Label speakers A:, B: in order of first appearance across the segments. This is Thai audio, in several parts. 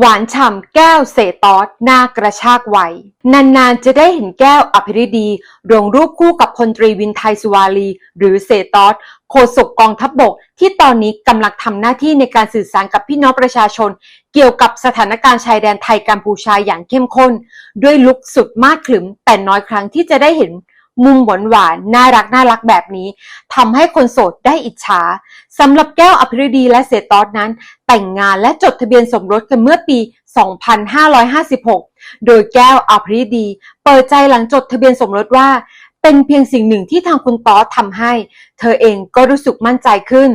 A: หวานฉ่ำแก้วเสตอสหน้ากระชากไหวนานๆ จะได้เห็นแก้วอภิริดีลงรูปคู่กับพลตรีวินไทยสุวารีหรือเสตอสโฆษกกองทัพบบก ที่ตอนนี้กำลังทำหน้าที่ในการสื่อสารกับพี่น้องประชาชน เกี่ยวกับสถานการณ์ชายแดนไทยกัมพูชาอย่างเข้มข้น ด้วยลุกสุดมากขลึมแต่น้อยครั้งที่จะได้เห็น มุมหวานหวานๆน่ารักน่ารักแบบนี้ทำให้คนโสดได้อิจฉาสำหรับแก้วอภิรดีและเสตอสนั้น แต่งงานและจดทะเบียนสมรสกันเมื่อปี 2556 โดยแก้วอภิรดี เปิดใจหลังจดทะเบียนสมรสว่า เป็นเพียงสิ่งหนึ่งที่ทางคุณตอสทำให้ เธอเองก็รู้สึกมั่นใจขึ้น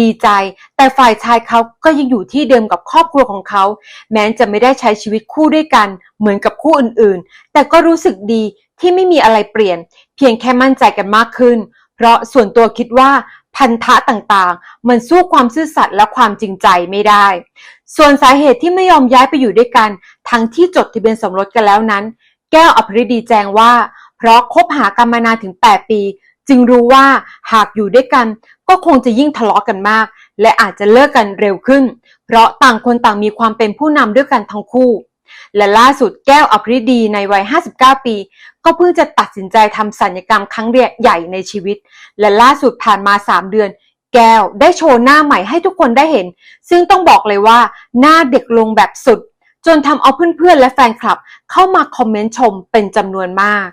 A: ดีใจ แต่ฝ่ายชายเขาก็ยังอยู่ที่เดิมกับครอบครัวของเขา แม้จะไม่ได้ใช้ชีวิตคู่ด้วยกัน เหมือนกับคู่อื่นๆ แต่ก็รู้สึกดี ที่ไม่มีอะไรเปลี่ยน เพียงแค่มั่นใจกันมากขึ้น เพราะส่วนตัวคิดว่าพันธะต่างๆ มันสู้ความซื่อสัตย์และความจริงใจไม่ได้ ส่วนสาเหตุที่ไม่ยอมย้ายไปอยู่ด้วยกัน ทั้งที่จดทะเบียนสมรสกันแล้วนั้น แก้วอภริดีแจ้งว่า เพราะคบหากันมานานถึง 8 ปี จึงรู้ว่าหากอยู่ด้วยกัน ก็คงจะยิ่งทะเลาะกันมาก และอาจจะเลิกกันเร็วขึ้น เพราะต่างคนต่างมีความเป็นผู้นำด้วยกันทั้งคู่ และล่าสุดแก้วอภริดีในวัย 59 ปี ก็เพิ่งจะตัดสินใจทำสัญญกรรมครั้งใหญ่ในชีวิต และล่าสุดผ่านมา 3 เดือน แก้วได้โชว์หน้าใหม่ให้ทุกคนได้เห็น ซึ่งต้องบอกเลยว่าหน้าเด็กลงแบบสุด จนทำเอาเพื่อนๆและแฟนคลับเข้ามาคอมเมนต์ชมเป็นจำนวนมาก